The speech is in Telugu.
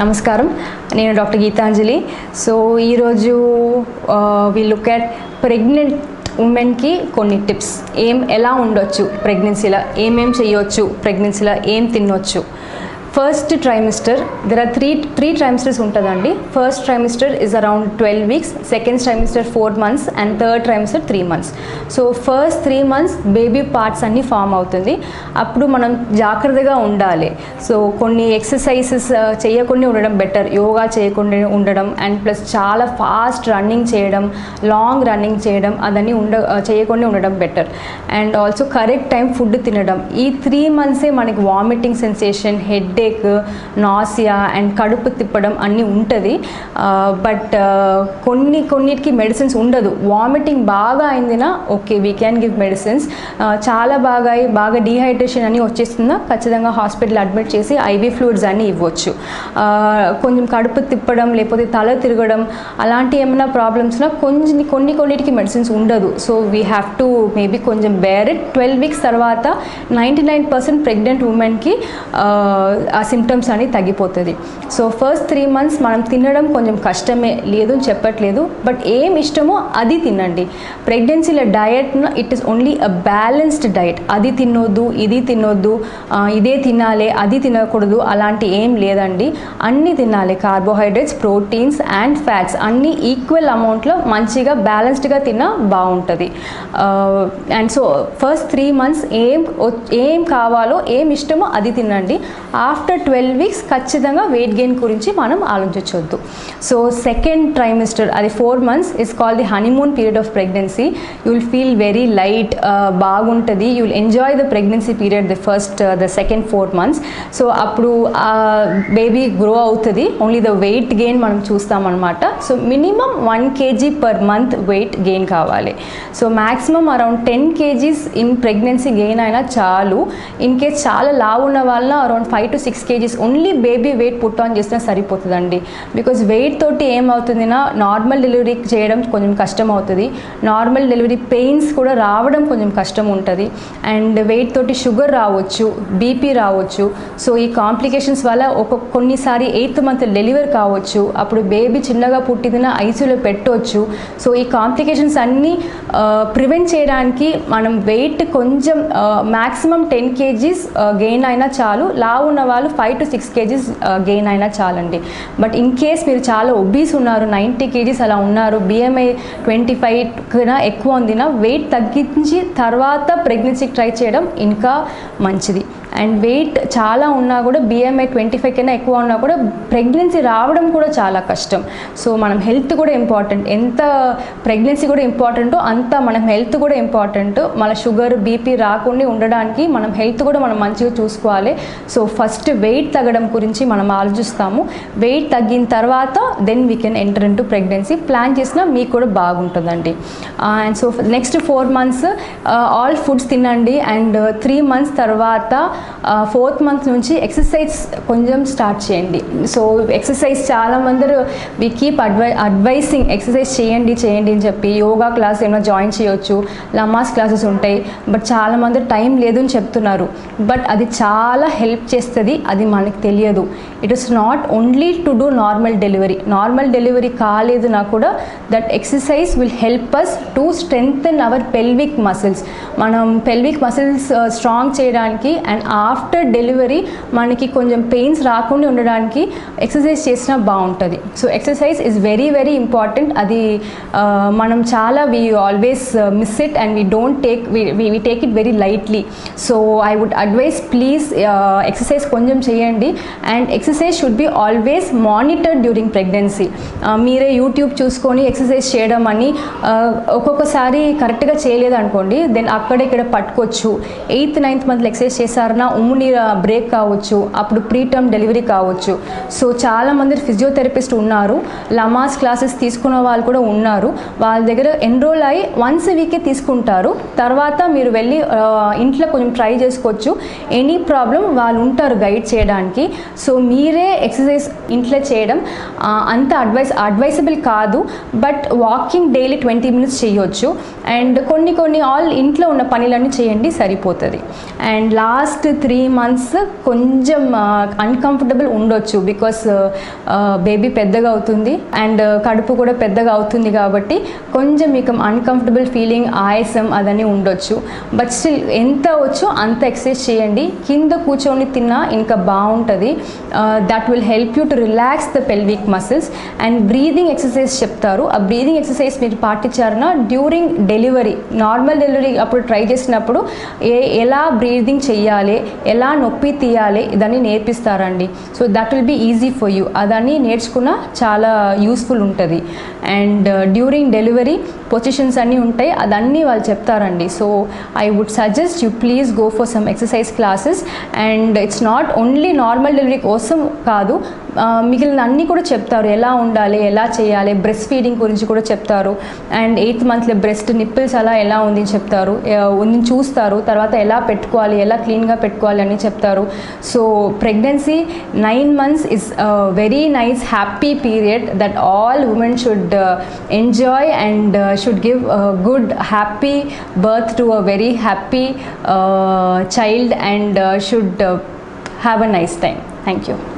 నమస్కారం. నేను డాక్టర్ గీతాంజలి. సో ఈరోజు వి లుక్ అట్ ప్రెగ్నెంట్ ఉమెన్కి కొన్ని టిప్స్ ఏం ఎలా ఉండొచ్చు ప్రెగ్నెన్సీలో ఏమేం చేయొచ్చు ప్రెగ్నెన్సీలో ఏం తినొచ్చు? First trimester there are three three trimesters ఉంటుందండి. First trimester is around twelve weeks second trimester four months and third trimester three months so first three months baby parts అన్నీ ఫామ్ అవుతుంది. అప్పుడు మనం జాగ్రత్తగా ఉండాలి. సో కొన్ని ఎక్సర్సైజెస్ uh, చేయకుండా ఉండడం బెటర్ యోగా చేయకుండా ఉండడం అండ్ ప్లస్ చాలా ఫాస్ట్ రన్నింగ్ చేయడం లాంగ్ రన్నింగ్ చేయడం అదన్నీ ఉండ uh, చేయకుండా ఉండడం better and also correct time food తినడం. ఈ త్రీ మంత్సే మనకి vomiting sensation head headache nausea and కడుపు తిప్పడం అన్నీ ఉంటుంది. బట్ కొన్ని కొన్నిటికి మెడిసిన్స్ ఉండదు. వామిటింగ్ బాగా అయిందినా okay we can give medicines చాలా బాగా అయి బాగా డీహైడ్రేషన్ అని వచ్చేస్తుందా? ఖచ్చితంగా హాస్పిటల్ అడ్మిట్ చేసి ఐవీ ఫ్లూయిడ్స్ అన్నీ ఇవ్వచ్చు. కొంచెం కడుపు తిప్పడం లేకపోతే తల తిరగడం అలాంటి ఏమైనా ప్రాబ్లమ్స్లో కొంచెం కొన్ని కొన్నిటికి మెడిసిన్స్ ఉండదు. So we have to maybe కొంచెం బేర్ ఇట్ ట్వెల్వ్ వీక్స్ తర్వాత నైంటీ నైన్ పర్సెంట్ ప్రెగ్నెంట్ ఉమెన్కి ఆ సిమ్టమ్స్ అని తగ్గిపోతుంది. సో ఫస్ట్ త్రీ మంత్స్ మనం తినడం కొంచెం కష్టమే లేదు అని చెప్పట్లేదు. బట్ ఏం ఇష్టమో అది తినండి. ప్రెగ్నెన్సీల diet it is only a balanced diet అది తినొద్దు ఇది తినొద్దు ఇదే తినాలి అది తినకూడదు అలాంటి ఏం లేదండి. అన్నీ తినాలి. కార్బోహైడ్రేట్స్ ప్రోటీన్స్ అండ్ ఫ్యాట్స్ అన్నీ ఈక్వల్ అమౌంట్లో మంచిగా బ్యాలెన్స్డ్గా తిన్నా బాగుంటుంది. And so first three months ఏం ఏం కావాలో ఏం ఇష్టమో అది తినండి. ఆఫ్టర్ ట్వెల్వ్ వీక్స్ ఖచ్చితంగా వెయిట్ గెయిన్ గురించి మనం ఆలోచించవద్దు సో సెకండ్ ట్రైమిస్టర్ అది four months is call the honeymoon period of pregnancy you will feel very light బాగుంటుంది. You will enjoy the pregnancy period the first the second four months so అప్పుడు బేబీ గ్రో అవుతుంది. ఓన్లీ ద వెయిట్ గెయిన్ మనం చూస్తామన్నమాట so minimum one kg per month weight gain కావాలి. So maximum around ten kgs in pregnancy gain అయినా చాలు. ఇన్ కేస్ చాలా లావు ఉన్న వాళ్ళ around five to six six kgs only baby weight put on చేసినా సరిపోతుందండి. బికాజ్ వెయిట్ తోటి ఏమవుతుందినా నార్మల్ డెలివరీ చేయడం కొంచెం కష్టం అవుతుంది నార్మల్ డెలివరీ పెయిన్స్ కూడా రావడం కొంచెం కష్టం ఉంటుంది అండ్ వెయిట్ తోటి షుగర్ రావచ్చు బీపీ రావచ్చు. సో ఈ కాంప్లికేషన్స్ వల్ల ఒక కొన్నిసారి ఎయిత్ మంత్ డెలివర్ కావచ్చు. అప్పుడు బేబీ చిన్నగా పుట్టిదిన ఐసీయూలో పెట్టవచ్చు సో ఈ కాంప్లికేషన్స్ అన్నీ ప్రివెంట్ చేయడానికి మనం వెయిట్ కొంచెం మ్యాక్సిమం టెన్ కేజీస్ గెయిన్ అయినా చాలు. లావు ఉన్న వాళ్ళు five to six kgs gain అయినా చాలండి. బట్ ఇన్ కేస్ మీరు చాలా ఒబీస్ ఉన్నారు నైంటీ కేజీస్ అలా ఉన్నారు బిఎంఐ ట్వంటీ ఫైవ్ కన్నా ఎక్కువ ఉందినా వెయిట్ తగ్గించి తర్వాత ప్రెగ్నెన్సీకి ట్రై చేయడం ఇంకా మంచిది. అండ్ వెయిట్ చాలా ఉన్నా కూడా బిఎంఐ ట్వంటీ ఫైవ్ కన్నా ఎక్కువ ఉన్నా కూడా ప్రెగ్నెన్సీ రావడం కూడా చాలా కష్టం. సో మనం హెల్త్ కూడా ఇంపార్టెంట్ ఎంత ప్రెగ్నెన్సీ కూడా ఇంపార్టెంటో అంత మనం హెల్త్ కూడా ఇంపార్టెంట్ మన షుగర్ బీపీ రాకుండా ఉండడానికి మనం హెల్త్ కూడా మనం మంచిగా చూసుకోవాలి. సో ఫస్ట్ వెయిట్ తగ్గడం గురించి మనం ఆలోచిస్తాము. వెయిట్ తగ్గిన తర్వాత then we can enter in to pregnancy plan చేసినా మీకు కూడా బాగుంటుందండి. And so next four months all foods తినండి. అండ్ త్రీ మంత్స్ తర్వాత ఫోర్త్ మంత్ నుంచి ఎక్సర్సైజ్ కొంచెం స్టార్ట్ చేయండి. సో ఎక్సర్సైజ్ చాలా మందరు వి కీప్ అడ్వై అడ్వైసింగ్ ఎక్సర్సైజ్ చేయండి చేయండి అని చెప్పి యోగా క్లాస్ ఏమైనా జాయిన్ చేయొచ్చు లమాస్ క్లాసెస్ ఉంటాయి. బట్ చాలా మంది టైం లేదు అని చెప్తున్నారు. బట్ అది చాలా హెల్ప్ చేస్తుంది అది మనకి తెలియదు. It is not only to do normal delivery normal delivery కాలేదు నా కూడా that exercise will help us to strengthen our pelvic muscles మనం పెల్విక్ మసిల్స్ స్ట్రాంగ్ చేయడానికి అండ్ ఆఫ్టర్ డెలివరీ మనకి కొంచెం పెయిన్స్ రాకుండా ఉండడానికి ఎక్సర్సైజ్ చేసినా బాగుంటుంది. So exercise is very very important అది మనం చాలా we always miss it and we don't take we take it very lightly so I would advise please exercise కొంచెం చేయండి. And exercise should be always monitor during pregnancy మీరే యూట్యూబ్ చూసుకొని ఎక్సర్సైజ్ చేయడం అని ఒక్కొక్కసారి కరెక్ట్గా చేయలేదు అనుకోండి దెన్ అక్కడ ఇక్కడ పట్టుకోవచ్చు. ఎయిత్ నైన్త్ మంత్లో ఎక్సర్సైజ్ చేశారని ఉమ్ము ఉమ్ముని బ్రేక్ కావచ్చు అప్పుడు ప్రీ టర్మ్ డెలివరీ కావచ్చు. సో చాలామంది ఫిజియోథెరపిస్ట్ ఉన్నారు. లమాస్ క్లాసెస్ తీసుకున్న వాళ్ళు కూడా ఉన్నారు. వాళ్ళ దగ్గర ఎన్రోల్ అయ్యి వన్స్ వీకే తీసుకుంటారు. తర్వాత మీరు వెళ్ళి ఇంట్లో కొంచెం ట్రై చేసుకోవచ్చు. ఎనీ ప్రాబ్లం వాళ్ళు ఉంటారు గైడ్ చేయడానికి. సో మీరే ఎక్సర్సైజ్ ఇంట్లో చేయడం అంత అడ్వైస్ అడ్వైసబుల్ కాదు. But walking daily twenty minutes చేయొచ్చు. అండ్ కొన్ని కొన్ని ఆల్ ఇంట్లో ఉన్న పనులన్నీ చేయండి సరిపోతుంది. అండ్ లాస్ట్ త్రీ మంత్స్ కొంచెం అన్కంఫర్టబుల్ ఉండొచ్చు బికాస్ బేబీ పెద్దగా అవుతుంది అండ్ కడుపు కూడా పెద్దగా అవుతుంది కాబట్టి కొంచెం మీకు అన్కంఫర్టబుల్ ఫీలింగ్ ఆయాసం అదని ఉండొచ్చు. బట్ స్టిల్ ఎంత వచ్చో అంత ఎక్సర్సైజ్ చేయండి. కింద కూర్చొని తిన్నా ఇంకా బాగుంటుంది. That will help you to relax the pelvic muscles and breathing exercise చెప్తారు. ఆ బ్రీదింగ్ ఎక్సర్సైజ్ మీరు పాటించారన్నా డ్యూరింగ్ డెలివరీ నార్మల్ డెలివరీ అప్పుడు ట్రై చేసినప్పుడు ఏ ఎలా బ్రీ బ్రీదింగ్ చెయ్యాలి. ఎలా నొప్పి తీయాలి ఇదన్నీ నేర్పిస్తారండి. So that will be easy for you అదని నేర్చుకున్న చాలా యూస్ఫుల్ ఉంటుంది. అండ్ డ్యూరింగ్ డెలివరీ పొజిషన్స్ అన్నీ ఉంటాయి. అదన్నీ వాళ్ళు చెప్తారండి. So I would suggest you please go for some exercise classes and it's not only normal delivery కోసం కాదు మిగిలిన అన్నీ కూడా చెప్తారు. ఎలా ఉండాలి ఎలా చేయాలి బ్రెస్ట్ ఫీడింగ్ గురించి కూడా చెప్తారు. అండ్ ఎయిత్ మంత్లో బ్రెస్ట్ నిప్పిల్స్ అలా ఎలా ఉంది అని చెప్తారు. ఉంది చూస్తారు. తర్వాత ఎలా పెట్టుకోవాలి ఎలా క్లీన్గా పెట్టుకోవాలి అని చెప్తారు. So pregnancy nine months is very nice happy period that all women should enjoy and should give a good happy birth to a very happy uh, child and uh, should uh, have a nice time. Thank you.